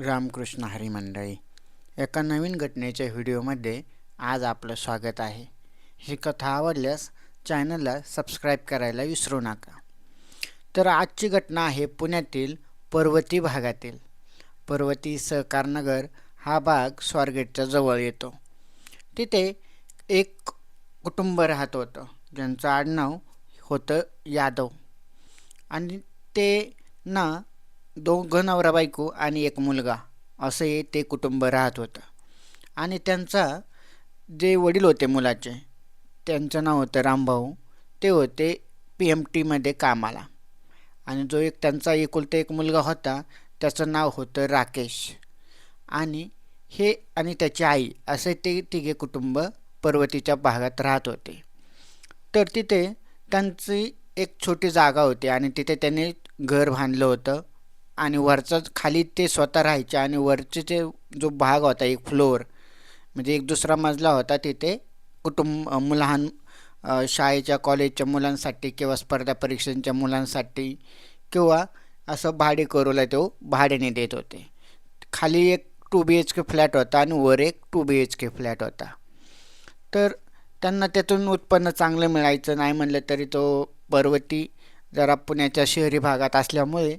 रामकृष्ण हरी मंडळी एका नवीन घटनेच्या व्हिडिओमध्ये आज आपलं स्वागत आहे. ही कथा आवडल्यास चॅनलला सबस्क्राईब करायला विसरू नका. तर आजची घटना आहे पुण्यातील पर्वती भागातील. पर्वती सहकारनगर हा भाग स्वारगेटच्या जवळ येतो. तिथे एक कुटुंब राहत होतं. ज्यांचं आडनाव होतं यादव. आणि ते ना दोघं नवरा बायको आणि एक मुलगा असं हे ते कुटुंब राहत होतं. आणि त्यांचा जे वडील होते मुलाचे त्यांचं नाव होतं रामभाऊ ते होते पी एम टीमध्ये कामाला. आणि जो एक त्यांचा एकुलता एक मुलगा होता त्याचं नाव होतं राकेश. आणि हे आणि त्याची आई असे ते तिघे कुटुंब पर्वतीच्या भागात राहत होते. तर तिथे त्यांची एक छोटी जागा होती आणि तिथे त्यांनी घर बांधलं होतं. आणि वरचाच खाली ते स्वतः राहायचे आणि वरचे ते जो भाग होता एक फ्लोअर म्हणजे एक दुसरा मजला होता तिथे कुटुंब लहान शाळेच्या कॉलेजच्या मुलांसाठी किंवा स्पर्धा परीक्षांच्या मुलांसाठी किंवा असं भाडे करूला तो भाड्याने देत होते. खाली एक two B H K flat होता आणि वर एक two B H K flat होता. तर त्यांना त्यातून उत्पन्न चांगलं मिळायचं नाही म्हणलं तरी तो पर्वती जरा पुण्याच्या शहरी भागात असल्यामुळे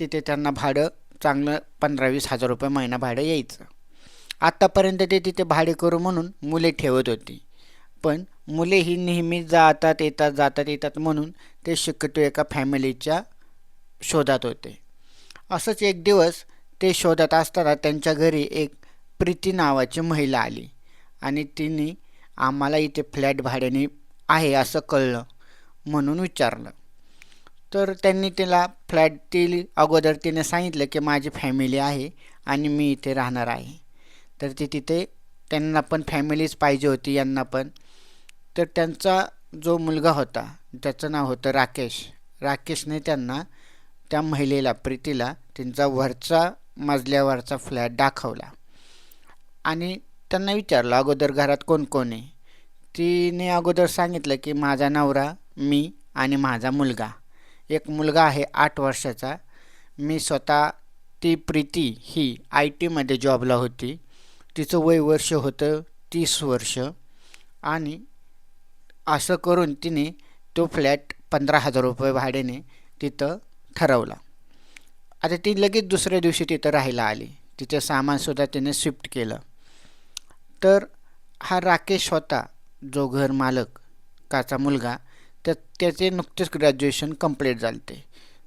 तिथे त्यांना भाडं चांगलं पंधरा वीस हजार रुपये महिना भाडं यायचं. आत्तापर्यंत ते तिथे भाडे करू म्हणून मुले ठेवत होती. पण मुले ही नेहमी जातात येतात जातात येतात म्हणून ते शक्यतो एका फॅमिलीच्या शोधात होते. असंच एक दिवस ते शोधात असताना त्यांच्या घरी एक प्रीती नावाची महिला आली आणि तिने आम्हाला इथे फ्लॅट भाड्याने आहे असं कळलं म्हणून विचारलं. तर त्यांनी तिला फ्लॅटतील अगोदर तिने सांगितलं की माझी फॅमिली आहे आणि मी इथे राहणार आहे. तर ती तिथे त्यांना पण फॅमिलीच पाहिजे होती यांना पण. तर त्यांचा जो मुलगा होता त्याचं नाव होतं राकेश. राकेशने त्यांना त्या महिलेला प्रीतीला त्यांचा वरचा मजल्यावरचा फ्लॅट दाखवला. आणि त्यांना विचारलं अगोदर घरात कोण कोण आहे? तिने अगोदर सांगितलं की माझा नवरा मी आणि माझा मुलगा. एक मुलगा आहे आठ वर्षाचा. मी स्वतः ती प्रीती ही आय टीमध्ये जॉबला होती. तिचं वय वर्ष होतं तीस वर्ष. आणि असं करून तिने तो फ्लॅट पंधरा हजार रुपये भाड्याने तिथं ठरवला. आता ती लगेच दुसऱ्या दिवशी तिथं राहायला आली. तिचं सामानसुद्धा तिने शिफ्ट केलं. तर हा राकेश होता जो घर मालक काचा मुलगा. त्या त्याचे नुकतेच ग्रॅज्युएशन कंप्लीट झाले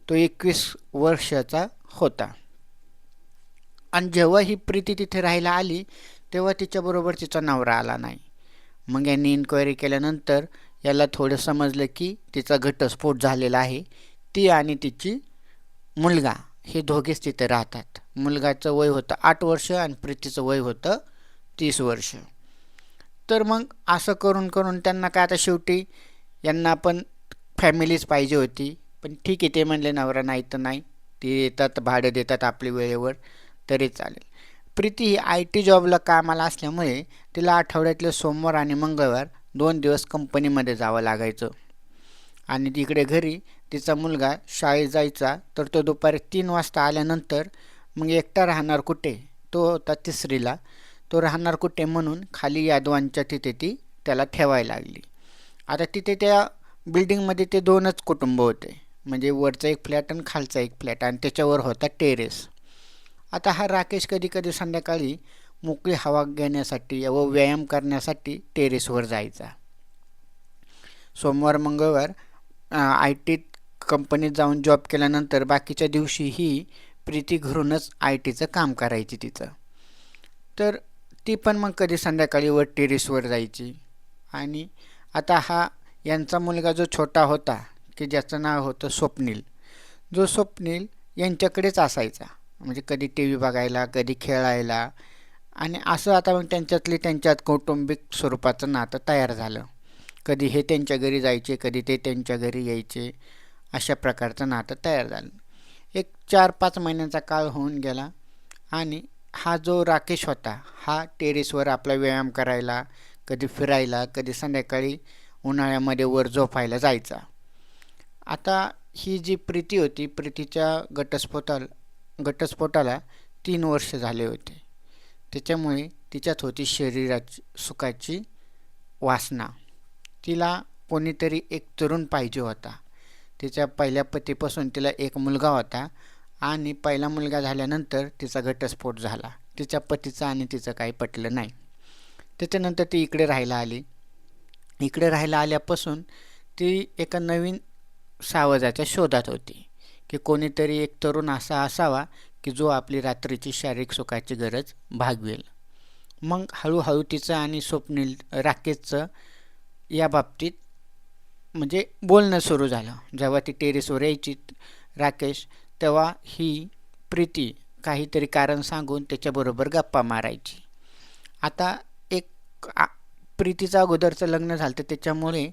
तो. एकवीस वर्षाचा होता. आणि जेव्हा ही प्रीती तिथे राहायला आली तेव्हा तिच्याबरोबर तिचा नवरा आला नाही. मग यांनी इन्क्वायरी केल्यानंतर याला थोडं समजलं की तिचा घटस्फोट झालेला आहे. ती आणि तिची मुलगा हे दोघेच तिथे राहतात. मुलगाचं वय होतं आठ वर्ष आणि प्रीतीचं वय होतं तीस वर्ष. तर मग असं करून करून त्यांना काय आता शेवटी यांना पण फॅमिलीच पाहिजे होती. पण ठीक आहे ते म्हणले नवरा नाही तर नाही. ते येतात भाडं देतात आपली वेळेवर तरी चालेल. प्रीती ही आय टी जॉबला कामाला असल्यामुळे तिला आठवड्यातले सोमवार आणि मंगळवार दोन दिवस कंपनीमध्ये जावं लागायचं. आणि तिकडे घरी तिचा मुलगा शाळेत जायचा तर तो दुपारी तीन वाजता आल्यानंतर मग एकटा राहणार कुठे? तो होता तिसरीला. तो राहणार कुठे म्हणून खाली यादवांच्या तिथे ती त्याला ठेवायला लागली. आता तिथे त्या बिल्डिंगमध्ये ते दोनच कुटुंब होते. म्हणजे वरचा एक फ्लॅट आणि खालचा एक फ्लॅट आणि त्याच्यावर होता टेरेस आता हा राकेश कधी कधी संध्याकाळी मोकळी हवा घेण्यासाठी व व्यायाम करण्यासाठी टेरेसवर जायचा. सोमवार मंगळवार आय टी कंपनीत जाऊन जॉब केल्यानंतर बाकीच्या दिवशी ही प्रीती घरूनच आय टीचं काम करायची तिचं. तर ती पण मग कधी संध्याकाळी वर टेरेसवर जायची. आणि आता हा यांचा मुलगा जो छोटा होता की ज्याचं नाव होतं स्वप्नील जो स्वप्नील यांच्याकडेच असायचा. म्हणजे कधी टी व्ही बघायला कधी खेळायला. आणि असं आता मग त्यांच्यातली त्यांच्यात कौटुंबिक स्वरूपाचं नातं तयार झालं. कधी हे त्यांच्या घरी जायचे कधी ते त्यांच्या घरी यायचे अशा प्रकारचं नातं तयार झालं. एक चार पाच महिन्यांचा काळ होऊन गेला आणि हा जो राकेश होता हा टेरेसवर आपला व्यायाम करायला कधी फिरायला कधी संध्याकाळी उन्हाळ्यामध्ये वर झोपायला जायचा. आता ही जी प्रीती होती प्रीतीच्या घटस्फोटाला घटस्फोटाला तीन वर्ष झाले होते. त्याच्यामुळे तिच्यात होती शरीराची सुखाची वासना. तिला कोणीतरी एक तरुण पाहिजे होता. तिच्या पहिल्या पतीपासून तिला एक मुलगा होता आणि पहिला मुलगा झाल्यानंतर तिचा घटस्फोट झाला. तिच्या पतीचं आणि तिचं काही पटलं नाही. त्याच्यानंतर ती इकडे राहायला आली. इकडे राहायला आल्यापासून ती एका नवीन सावजाच्या शोधात होती की कोणीतरी एक तरुण असा असावा की जो आपली रात्रीची शारीरिक सुखाची गरज भागवेल. मग हळूहळू तिचं आणि स्वप्नील राकेशचं या बाबतीत म्हणजे बोलणं सुरू झालं. जेव्हा ती टेरेसवर यायची राकेश तेव्हा ही प्रीती काहीतरी कारण सांगून त्याच्याबरोबर गप्पा मारायची. आता आ प्रीतीचं अगोदरचं लग्न झालं तर त्याच्यामुळे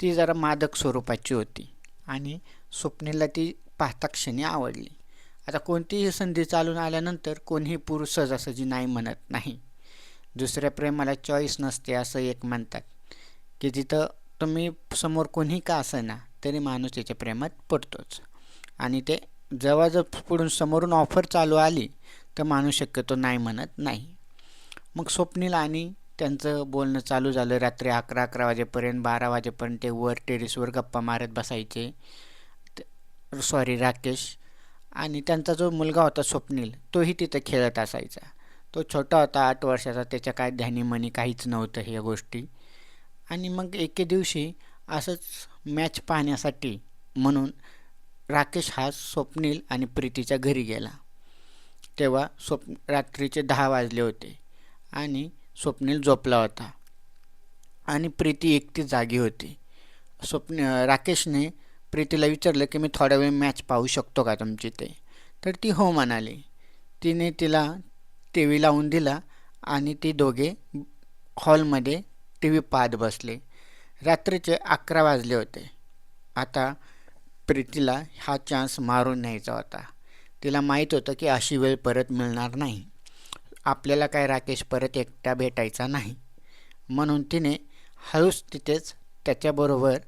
ती जरा मादक स्वरूपाची होती. आणि स्वप्नीला ती पाहता क्षणी आवडली. आता कोणतीही संधी चालून आल्यानंतर कोणीही पुरुष सहजासहजी नाही म्हणत नाही. दुसऱ्या प्रेमाला चॉईस नसते असं एक म्हणतात. की जिथं तुम्ही समोर कोणी का ना तरी माणूस त्याच्या प्रेमात पडतोच. आणि ते जवळजवळ पुढून समोरून ऑफर चालू आली तर माणूस शक्यतो नाही म्हणत नाही. मग स्वप्नील आणि त्यांचं बोलणं चालू झालं. रात्री अकरा अकरा वाजेपर्यंत बारा वाजेपर्यंत ते वर टेरेसवर गप्पा मारत बसायचे. सॉरी राकेश. आणि त्यांचा जो मुलगा होता स्वप्नील तोही तिथं खेळत असायचा. तो छोटा होता आठ वर्षाचा. त्याच्या काय ध्यानीमनी काहीच नव्हतं ह्या गोष्टी. आणि मग एके दिवशी असंच मॅच पाहण्यासाठी म्हणून राकेश हा स्वप्नील आणि प्रीतीच्या घरी गेला. तेव्हा स्वप्न रात्रीचे दहा वाजले होते. आणि स्वप्नील झोपला होता. आणि प्रीती एकटी जागी होती. स्वप्न राकेशने प्रीतीला विचारलं की मी थोड्या वेळ मॅच पाहू शकतो का तुमची ते? तर ती हो म्हणाली. तिने तिला टी व्ही लावून दिला आणि ती दोघे हॉलमध्ये टी व्ही पाहत बसले. रात्रीचे अकरा वाजले होते. आता प्रीतीला हा चान्स मारून न्यायचा होता. तिला माहीत होतं की अशी वेळ परत मिळणार नाही. आपल्याला काय राकेश परत एकटा भेटायचा नाही. म्हणून तिने हळूच तिथेच त्याच्याबरोबर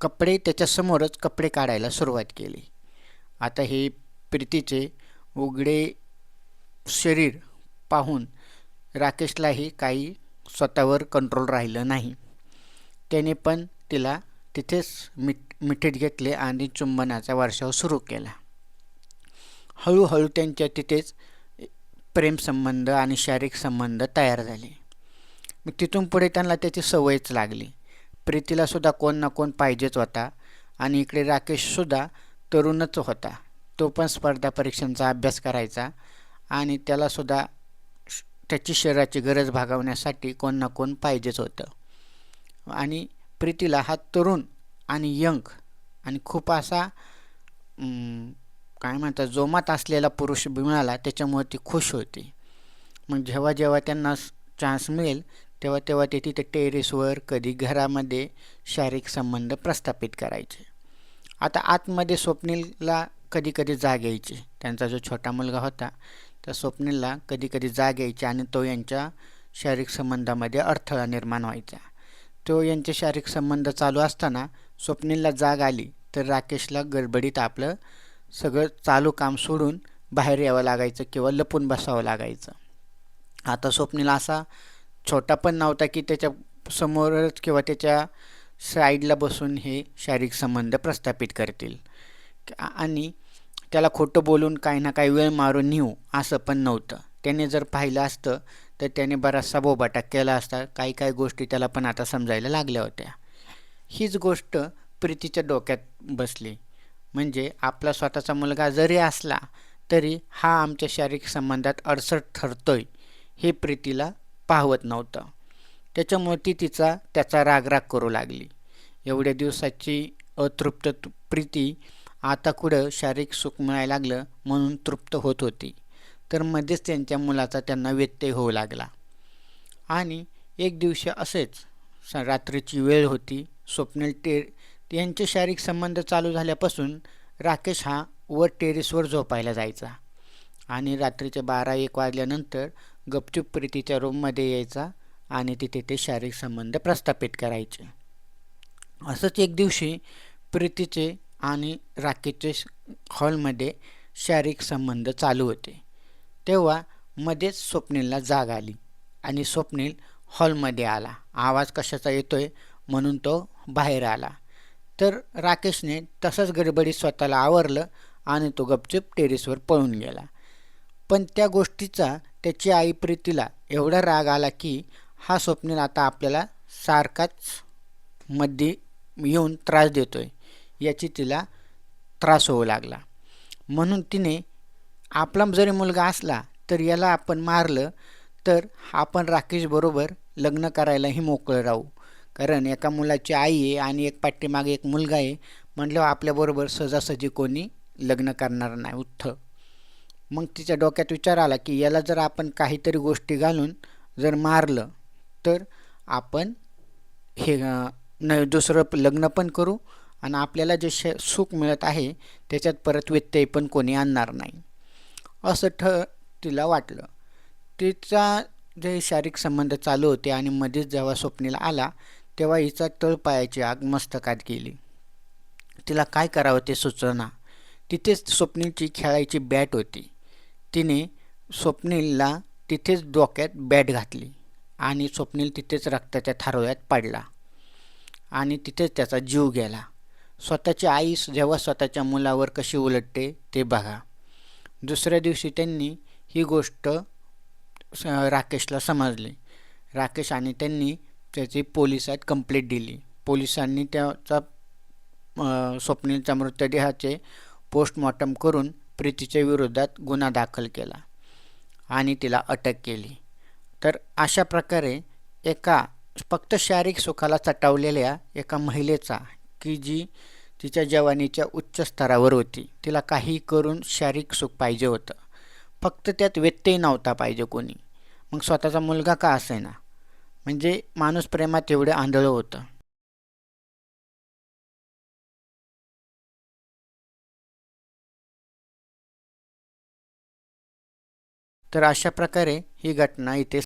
कपडे त्याच्यासमोरच कपडे काढायला सुरुवात केली. आता हे प्रीतीचे उघडे शरीर पाहून राकेशलाही काही स्वतःवर कंट्रोल राहिलं नाही. त्याने पण तिला तिथेच मिठ मिठीत घेतले आणि चुंबनाचा वर्षाव सुरू केला. हळूहळू त्यांच्या तिथेच प्रेमसंबंध आणि शारीरिक संबंध तयार झाले. मग तिथून पुढे त्यांना त्याची सवयच लागली. प्रीतीलासुद्धा कोण ना कोण पाहिजेच होता आणि इकडे राकेशसुद्धा तरुणच होता. तो पण स्पर्धा परीक्षांचा अभ्यास करायचा आणि त्यालासुद्धा त्याची शरीराची गरज भागवण्यासाठी कोण ना कोण पाहिजेच होतं. आणि प्रीतीला हा तरुण आणि यंग आणि खूप असा काय म्हणतात जोमात असलेला पुरुष मिळाला त्याच्यामुळे ती खुश होती. मग जेव्हा जेव्हा त्यांना चान्स मिळेल तेव्हा तेव्हा ते तिथे टेरेसवर कधी घरामध्ये शारीरिक संबंध प्रस्थापित करायचे. आता आतमध्ये स्वप्नीलला कधी कधी जाग यायची. त्यांचा जो छोटा मुलगा होता त्या स्वप्नीलला कधी कधी जाग यायची आणि तो यांच्या शारीरिक संबंधामध्ये अडथळा निर्माण व्हायचा. तो यांचे शारीरिक संबंध चालू असताना स्वप्नीलला जाग आली तर राकेशला गडबडीत आपलं सगळं चालू काम सोडून बाहेर यावं लागायचं किंवा लपून बसावं लागायचं. आता स्वप्नील असा छोटा पण नव्हता की त्याच्या समोरच किंवा त्याच्या साईडला बसून हे शारीरिक संबंध प्रस्थापित करतील. आणि त्याला खोटं बोलून काही ना काही वेळ मारून नेऊ असं पण नव्हतं. त्याने जर पाहिलं असतं तर त्याने बराचसा बोबाटा केला असता. काही काही गोष्टी त्याला पण आता समजायला लागल्या होत्या. हीच गोष्ट प्रीतीच्या डोक्यात बसली. म्हणजे आपला स्वतःचा मुलगा जरी असला तरी हा आमच्या शारीरिक संबंधात अडसर ठरतोय हे प्रीतीला पाहवत नव्हतं. त्याच्यामुळे ती तिचा त्याचा रागराग करू लागली. एवढ्या दिवसाची अतृप्त प्रीती आता कुठं शारीरिक सुख मिळायला लागलं म्हणून तृप्त होत होती. तर मध्येच त्यांच्या मुलाचा त्यांना व्यत्यय होऊ लागला. आणि एक दिवशी असेच रात्रीची वेळ होती. स्वप्नील टे यांचे शारीरिक संबंध चालू झाल्यापासून राकेश हा वर टेरेसवर झोपायला जायचा आणि रात्रीचे बारा एक वाजल्यानंतर गपचूप प्रीतीच्या रूममध्ये यायचा आणि तिथे ते शारीरिक संबंध प्रस्थापित करायचे. असंच एक दिवशी प्रीतीचे आणि राकेशचे हॉलमध्ये शारीरिक संबंध चालू होते. तेव्हा मध्येच स्वप्नीलला जाग आली आणि स्वप्नील हॉलमध्ये आला. आवाज कशाचा येतोय? म्हणून तो बाहेर आला. तर राकेशने तसंच गडबडीत स्वतःला आवरलं आणि तो गपचूप टेरेसवर पळून गेला. पण त्या गोष्टीचा त्याची आई प्रीतीला एवढा राग आला की हा स्वप्नील आता आपल्याला सारखाच मध्ये येऊन त्रास देतो आहे याची तिला त्रास होऊ लागला. म्हणून तिने आपला जरी मुलगा असला तर याला आपण मारलं तर आपण राकेशबरोबर लग्न करायलाही मोकळं राहू. कारण एका मुलाची आई आहे आणि एक पाठीमागे एक मुलगा आहे. म्हटल्यावर आपल्याबरोबर सहजासहजी कोणी लग्न करणार नाही उठ्ठ. मग तिच्या डोक्यात विचार आला की याला जर आपण काहीतरी गोष्टी घालून जर मारलं तर आपण हे न दुसरं लग्न पण करू आणि आपल्याला जे श सुख मिळत आहे त्याच्यात परत व्यत्यय पण कोणी आणणार नाही. असं ठ तिला वाटलं. तिचा जे शारीरिक संबंध चालू होते आणि मध्येच जेव्हा स्वप्नीला आला तेव्हा हिचा तळपायाची आग मस्तकात गेली. तिला काय करावं ते सुचना. तिथेच स्वप्नीलची खेळायची बॅट होती. तिने स्वप्नीलला तिथेच डोक्यात बॅट घातली आणि स्वप्नील तिथेच रक्ताच्या थारोळ्यात पडला आणि तिथेच त्याचा जीव गेला. स्वतःची आई जेव्हा स्वतःच्या मुलावर कशी उलटते ते बघा. दुसऱ्या दिवशी त्यांनी ही गोष्ट राकेशला समजली. राकेश आणि त्यांनी त्याची पोलिसात कंप्लीट दिली. पोलिसांनी त्याचा स्वप्नीलच्या मृतदेहाचे पोस्टमॉर्टम करून प्रीतीच्या विरोधात गुन्हा दाखल केला आणि तिला अटक केली. तर अशा प्रकारे एका फक्त शारीरिक सुखाला चटावलेल्या एका महिलेचा की जी तिच्या जवानीच्या उच्च स्तरावर होती तिला काही करून शारीरिक सुख पाहिजे होतं. फक्त त्यात व्यत्यय नव्हता पाहिजे कोणी. मग स्वतःचा मुलगा का असेना? म्हणजे माणूस प्रेमात एवढं आंधळं होतं. तर अशा प्रकारे ही घटना इथे